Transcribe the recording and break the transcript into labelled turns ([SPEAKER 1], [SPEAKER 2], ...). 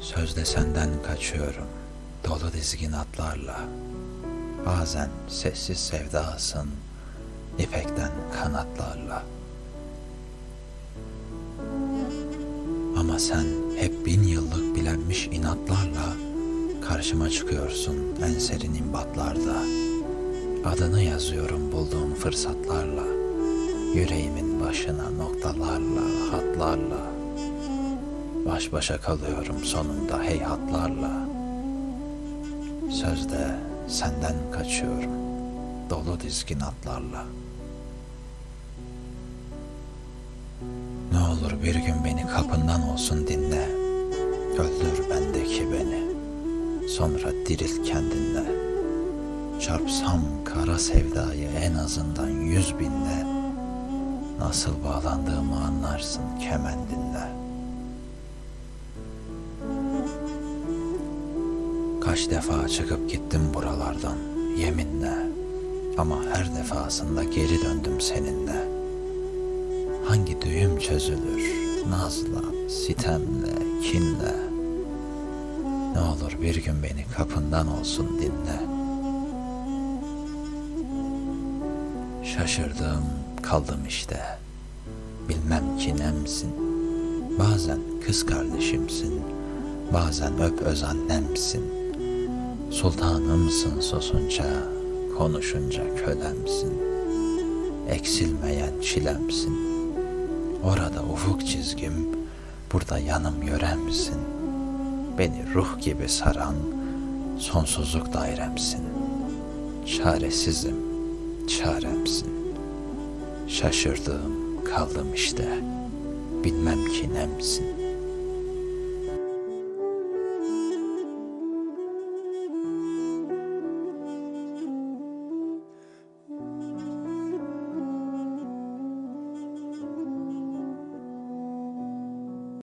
[SPEAKER 1] Sözde senden kaçıyorum dolu dizgin atlarla. Bazen sessiz sevdasın ipekten kanatlarla. Ama sen hep bin yıllık bilenmiş inatlarla karşıma çıkıyorsun en serin imbatlarda. Adını yazıyorum bulduğum fırsatlarla. Yüreğimin başına noktalarla, hatlarla. Baş başa kalıyorum sonunda heyhatlarla. Sözde senden kaçıyorum dolu dizgin atlarla. Ne olur bir gün beni kapından olsun dinle. Öldür bendeki beni. Sonra dirilt kendinle. Çarpsam kara sevdayı en azından yüz binle. Nasıl bağlandığımı anlarsın kemendinle. Kaç defa çıkıp gittim buralardan yeminle. Ama her defasında geri döndüm seninle. Hangi düğüm çözülür nazla, sitemle, kinle. Ne olur bir gün beni kapından olsun dinle. Şaşırdım, kaldım işte. Bilmem ki nemsin. Bazen kız kardeşimsin, bazen öp öz annemsin. Sultanımsın susunca, konuşunca kölemsin. Eksilmeyen çilemsin. Orada ufuk çizgim, burada yanım yöremsin. Beni ruh gibi saran sonsuzluk dairemsin. Çaresizim, çaremsin. Şaşırdım, kaldım işte. Bilmem ki nemsin.